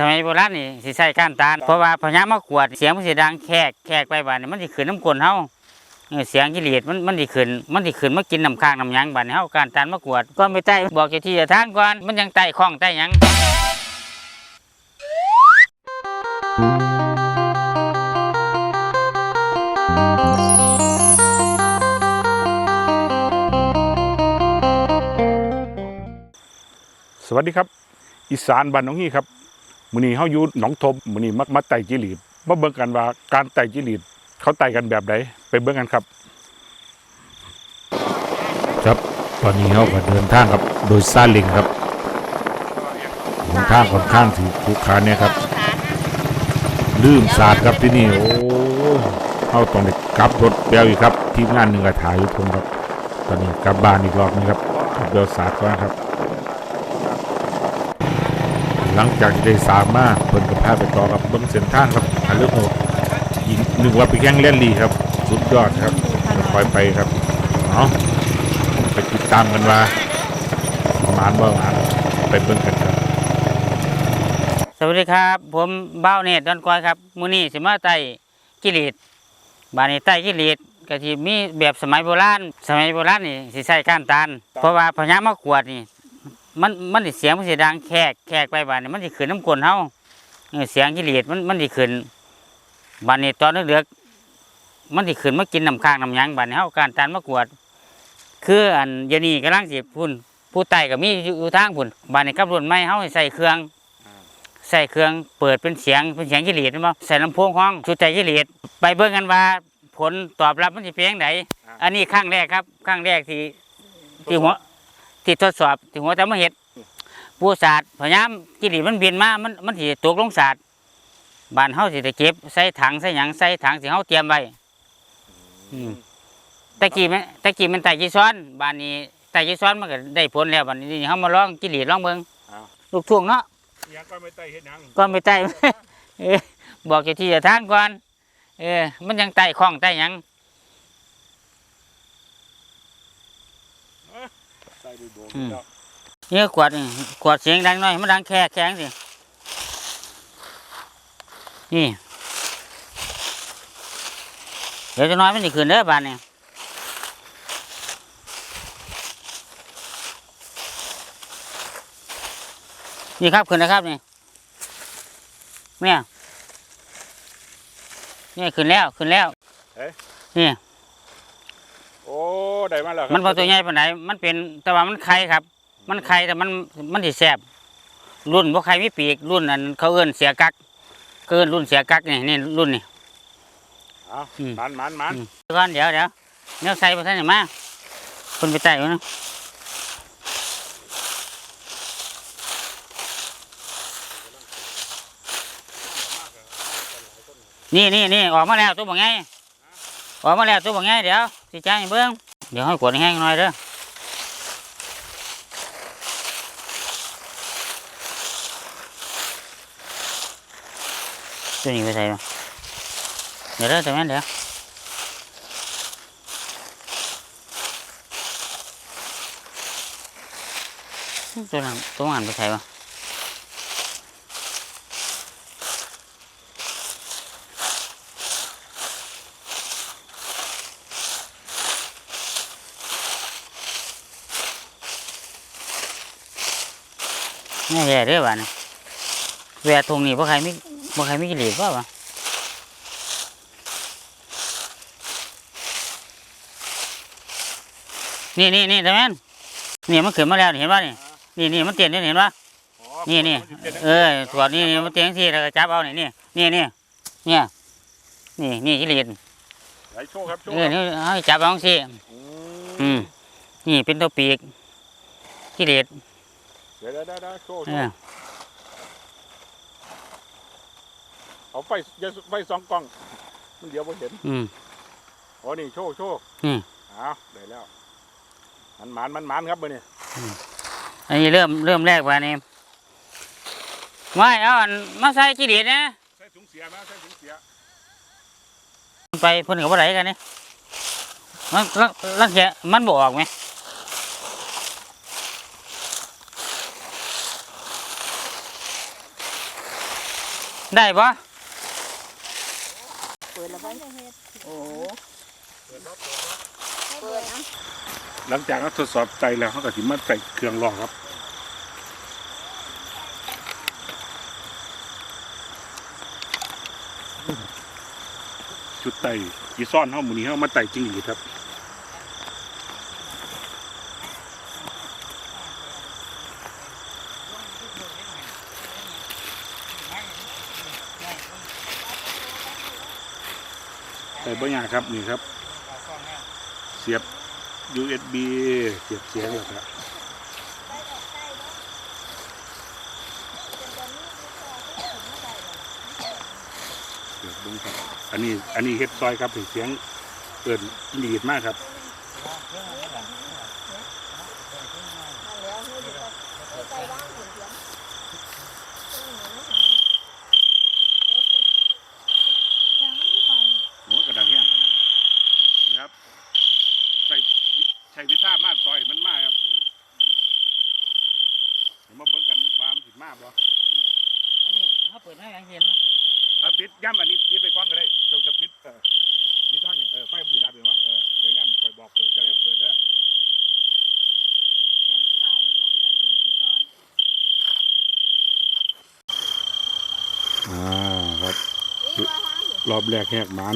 สมัยโบราณนี่สิใช้ก้านตาลเพราะว่าพญามากวดเสียงมันสิดังแขกแขกไปบาดนี่มันสิขึ้นน้ำกลนเฮาเออเสียงกิเลสมันมันสิขึ้นมันสิขึ้นมากินน้ำค้างน้ำหยังบาดนี่เฮาก้านตาลมากวดก็ไม่ใต้บอกเจ้าที่เจ้าทางก่อนมันยังไต่ข้องไต่หยังสวัสดีครับ อีสานบ้านหนองฮีครับ มื้อนี้เฮาอยู่หนองทมมื้อนี้มักมาไต่จิลีดมาเบิ่งกันว่าการไต่จิลีดเขาไต่กันแบบใดไปเบิ่งกันครับ ครับตอนนี้เฮาก็เดินทางครับโดยซาเล้งครับเดินทางค่อนข้างถือภูคาเนี่ยครับ ลืมศาสตร์ครับที่นี่โอ้เฮาต้องได้กลับรถเปลวอีกครับ ทีมงานหนึงก็ถ่ายอยู่ผมครับ ตอนนี้กลับบ้านอีกรอบนึงครับเปลวศาสตร์ก่อนครับ หลังจากที่ได้สามมาเพิ่นก็พาไปต่อกับเบิ้งเส้นทางครับอันเรื่องโหดยิงนึกว่าไปแข่งเล่นลีครับ สุดยอดครับคอยไปครับเอาไปติดตามกันว่าประมาณว่าหาไปเบิ่งกันครับ สวัสดีครับ ผมเบ้าเนตรดอนกอยครับมื้อนี้สิมาไตกิเลสบานีไตกิเลสก็สิมีแบบสมัยโบราณ สมัยโบราณนี่สิใช้ก้านตาลเพราะว่าพญามากวดนี่ มันมันสิเสียงมันสิดังแขกแขกไปบาดนี้มันสิขึ้นน้ำกลนเฮาเออเสียงกิเลสมันมันสิขึ้นบาดนี้ตอนเลือกๆมันสิขึ้นมากินน้ำค้างน้ำหยังบาดนี้เฮาการตานมากวด คืออันเดี๋ยวนี้กำลังสิพุ่นผู้ไต่ก็มีอยู่ทางพุ่นบาดนี้กับรุ่นใหม่เฮาให้ใส่เครื่องใส่เครื่องเปิดเป็นเสียงเป็นเสียงกิเลสมั้ใส่ลำโพงห้องชุดใจกิเลสไปเบิ่งกันว่า ผลตอบรับมันสิเป็นยังไงอันนี้ครั้งแรกครับครั้งแรกที่ที่หัว ที่ทดสอบที่หัวแต่มาเห็ดผู้ศาสตร์พยายามกิเลสมันบินมามันมันสิตกลงศาสตร์บ้านเฮาสิได้เก็บใส่ถังใส่หยังใส่ถังที่เฮาเตรียมไว้อืมตะกี้แม่นตะกี้มันไต่จีซ้อนบ้านนี้ไต่จีซ้อนมันก็ได้ผลแล้วบ้านนี้เฮามาลองกิเลสลองเบิ่งลูกทุ่งเนาะยังก็ไม่ไต่เฮ็ดหยังก่อนไปไต่เออบอกเจ้าที่เจ้าทางก่อนเออมันยังไต่คล้องไต่หยัง ไต่ดูโด อืม เนี่ยขวดนี่ขวดเสียงดังหน่อยมันดังแค่แข็งสินี่ เดี๋ยวจะน้อยมันจะขึ้นเด้อบานนี่นี่ครับขึ้นนะครับนี่เนี่ยนี่ขึ้นแล้วขึ้นแล้วนี่ โอ้ได้มาแล้วครับมันพอตัวใหญ่ปานไหนมันเป็นแต่ว่ามันไข่ครับ มันไข่แต่มันมันสิแสบรุ่นพวกไข่มีปีกรุ่นอันเขาเอื้นเสียกักเกินรุ่นเสียกักนี่นี่รุ่นนี่เอาอืมมันมันมันอืมเดี๋ยวก่อนเดี๋ยวเดี๋ยวเนี้ยใส่ไปท่านไหนมาคนไปใต้ไว้นะนี่นี่นี่ออกมาแล้วตัวบ่ไงออกมาแล้วตัวบ่ไงเดี๋ยว สิจ้างให้เบิ้งเดี๋ยวให้กดให้แห้งหน่อยเด้อตัวนี้ไปใส่มาเดี๋ยวเด้อตัวนั้นเดี๋ยวตัวนั้นตัวนั้นไปใส่มา แม่แย่เด้อบ้านนี้แหวะทงนี่บ่ใครไม่บ่ใครไม่กินเหล็กว่าบ่นี่นี่นี่ทำไมนนี่มันขึ้นมาแล้วนี่เห็นป่ะนี่นี่นี่มันเตียนนี่เห็นป่ะอ๋อนี่นี่เออตัวนี้นี่มันเตียนที่แล้วก็จับเอานี่นี่นี่นี่เนี่ยนี่นี่กิเลสไหลโชว์ครับโชว์เออนี่ให้จับเอาสิอือืมมนี่เป็นตัวปีกกิเลส เดี๋ยวเดี๋ยวเดี๋ยวเดี๋ยวโชว์เอโชอว์เอาไฟอย่าไฟสองกล้อง มันเดี๋ยวบ่เห็น อืมอ๋อนี่โชว์โชว์อืมเอาได้แล้ว มันมันมันมันครับเบอร์นี่อันนี้เริ่มเริ่มแรกว่านี่ไม่เอาอันมาใส่กิเลสนะใส่ถุงเสียนะใส่ถุงเสียไปเพิ่นกับว่าไรกันนี่มันลังลังแค่มันบออกไหม ได้ปะเปิดแล้วบ้างโอ้เปิดนะหลังจากเราทดสอบใจแล้วเขาก็สิมาใส่เครื่องรองครับชุดไต่อีซ่อนเฮาหมูนี้เฮามาไต่จริงหรือครับ ส่บ่ยากครับนี่ครับ เสียบ USB เสียบเสียงแล้วครับเสียบดุงครับอันนี้อันนี้เฮ็ดซอยครับเสียงเกิดดีดมากครับ โอ้กระดังแห้งกันนี่ครับ ใส่วิใช้วิชามากซอยมันมากครับเดี๋ยวมาเบิ่งกันว่ามันสิมากบ่ อันนี้เขาเปิดให้ยังเห็นวะ เอาปิดย่ำอันนี้ปิดไปก่อนก็ได้เจ้าจะปิดเออปิดทางเนี่ยเออไฟมันสิดับเองวะเออเดี๋ยวย่ำคอยบอกเปิดเจ้ายังเปิดเด้ออ่าครับ รอบแรกแหกหมาน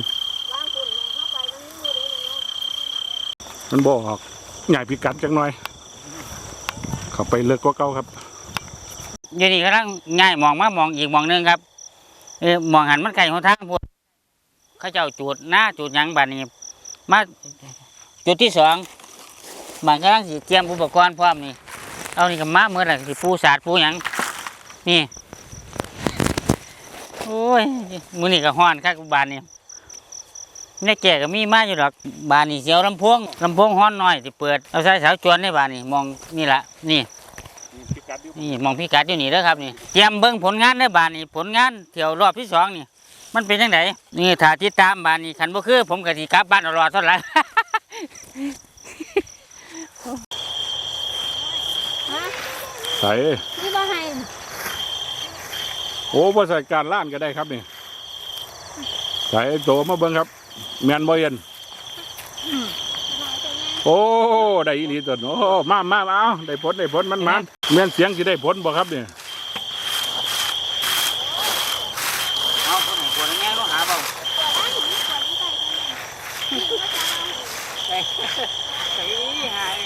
มันบออกใหญ่พิกัดจังหน่อย เข้าไปเลิกกว่าเก่าครับเดี๋ยวนี้กำลังง่ายมองมามองอีกมองหนึงครับเออมองหันมันไกลหัวทางพวกเขาเจ้าจูดหน้าจูดยังบัดนี้มาจุดที่สองบางกำลังสิเตรียมอุปกรณ์พร้อมนี่เอานี่กับมาเมื่อไหร่สิปูสาดปูหยังนี่ อ้ยมือนี่ก็ห้อนครับบานนี่ในแก่ก็มีมาอยู่ดอกบานนี่เสียวลำโพงลำโพงห้อนน้อยที่เปิดเอาใส่สาวจวนในบานนี่มองนี่ละนี่นี่มองพี่กัดอยู่นี่เด้อครับนี่เตรียมเบิ้งผลงานในบานนี่ผลงานเที่ยวรอบที่สองนี่ มันเป็นยังไงนี่ถ้าติดตามบานนี่คันบ่คือ ผมก็สิกลับบ้านอารอเท่าไหร่ใส่ โอ้บ่ใส่การล้านก็ได้ครับนี่ใส่โตมาเบิ่งครับ แมนบ่เย็นโอ้ได้อีหลีตัวโอ้มามามาเอาได้ผลได้ผลมันมันแม่นเสียงสิได้ผลบ่ครับนี่เอาคนไหนคนแง่ต้องหาเบ่ใส่ใส่หาย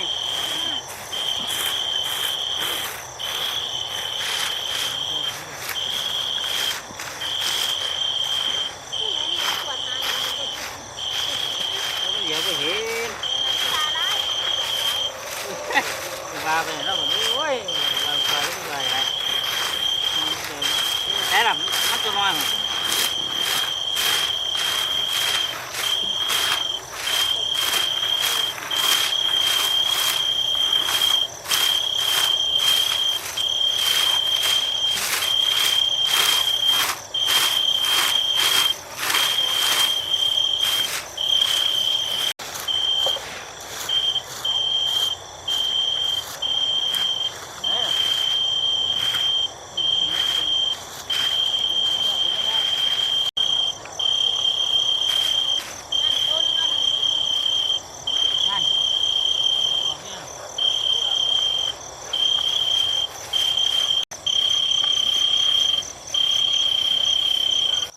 vào về nó còn ui vào trời cái người này. Thế là mắt cho noi mà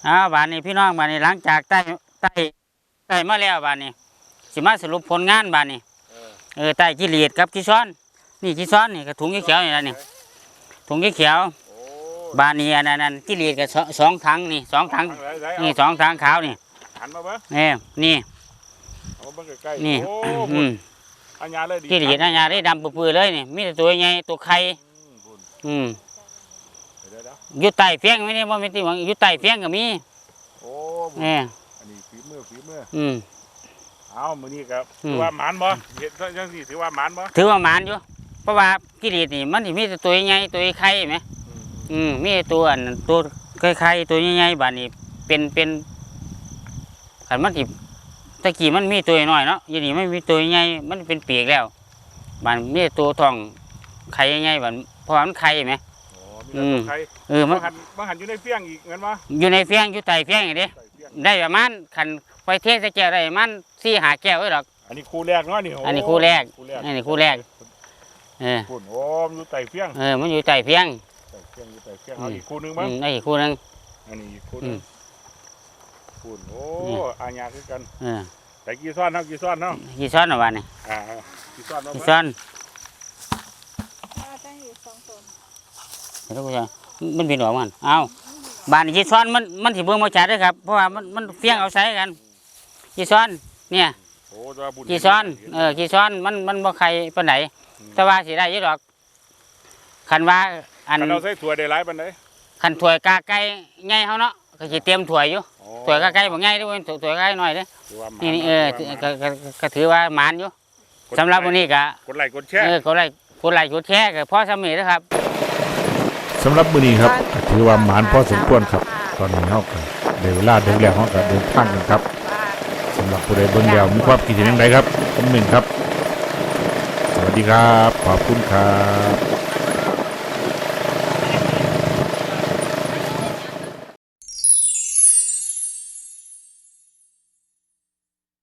à bạn này พี่น้องบ้านนี้หลังจากไต่ไต่ไต่มาแล้วบ้านนี้ สิมาสรุปผลงานบ้านนี้เออไต่กิเลสกับกิซ้อน นี่กิซ้อนนี่กระถุงเขียวๆนี่ละนี่ถุงเขียวๆบ้านนี้อันนั้นอันกิเลสกับสองสองถังนี่สองถังนี่สองถังขาวนี่หันมาเบิ่งนี่นี่เอาเบิ่งใกล้ๆนี่โอ้อืมอันยาเลยดีกิเลสอันยาได้ดำปื้อๆเลยนี่มีแต่ตัวใหญ่ตัวไข่อืม อืมพุ่นเดี๋ยวๆอยู่ใต้เฟียงไม่ได้ว่าไม่ติหวังอยู่ใต้เฟียงก็มีๆโอ้พุ่นนี่อันนี้ฝีมือฝีมืออืมเอามื้อนี้ครับอืมถือว่าหมานบ่เฮ็ดจังซี่ถือว่าหมานบ่ถือว่าหมานอยู่เพราะว่ากิเลสนี่มันสิมีแต่ตัวใหญ่ตัวไข่ไหมอืมมีแต่ตัวอันนั้นตัวไข่ๆตัวใหญ่ๆบาดนี้เป็นเป็นขันมันสิตะกี้มันมีตัวน้อยเนาะอยี่นี่ไม่มีตัวใหญ่มันเป็นปีกแล้วบานมีแต่ตัวทองไข่ใหญ่ๆบานเพราะว่ามันไข่ไหมโอ้มอืม ใครเออมัมานหันมาหันอยู่ในเฟี้ยงอีกเงินวะอยู่ในเฟียงอยู่ใต้เฟียงอย่างนี้ใส่เฟี้ยงได้ประมาณคันไปเทใส่แก้วได้ประมาณสี่หาแก้วไว้หรอก อันนี้คู่แรกเนาะนี่โอันนี้คู่แรกคู่แรกอันนี้คู่แรก เออคุณโอ้มอยู่ใต้เฟี้ยงเออมันอยู่ใต้เฟียงใต้เฟี้ยงอยู่ใต้เฟี้ยงอืมเอาอีกคู่หนึงอืมั้งมได้อีกคู่หนึง อันนี้อีกคู่หอืนึงม คุณโอ้นี่อาญาคือกันเออแต่กี่ซ้อนเนาะกี่ซ้อนเนาะกี่ซ้อนหรอวะนี่อ่ากี่ซ้อนเนาะกี่ซ้อน ว่าจะอยู่สองตน เดี๋ยวกูจะมันเป็นหรอมันเอาบ้านนี้กี่ซ้อนมันมันสิเบิ่งมาจัดเด้วยครับ เพราะว่ามันมันเฟียงเอาใส่กันกี่ซ้อน เนี่ยโอ้ตัวบุญกี่ซ้อนเออกี่ซ้อนมันมันบ่ใครปานไหนแต่ว่าสิได้อยี่ดอกคันว่าอันคันเราใส่ถั่วได้หลายปานใดคันถ้วยกาไก่ใหญ่เฮาเนาะก็สิเตรียมถ้วยอยู่โอ้ถ้วยกาไก่บ่ใหญ่เด้วยถ้วยกาไก่น้อยเด้อถือว่าหมานี่นี่เออถืว่าหก็มาก็ก็ถือว่าหมานอยู่สำหรับวันนี้ก็กดไลค์กดแชร์เออกดไลค์กดไลค์กดแชร์ก็พอสำเร็จแล้วครับ สำหรับมื้อนี้ครับถือว่าหมานพอสมควรครับ ตอนนี้เฮาก็ได้เวลาเดินแล้วเฮาก็เดินทางกันครับสำหรับผู้ใดเบิ่งแล้วมีความคิดเห็นอย่างไรครับคอมเมนต์ครับ สวัสดีครับ ขอบคุณครับ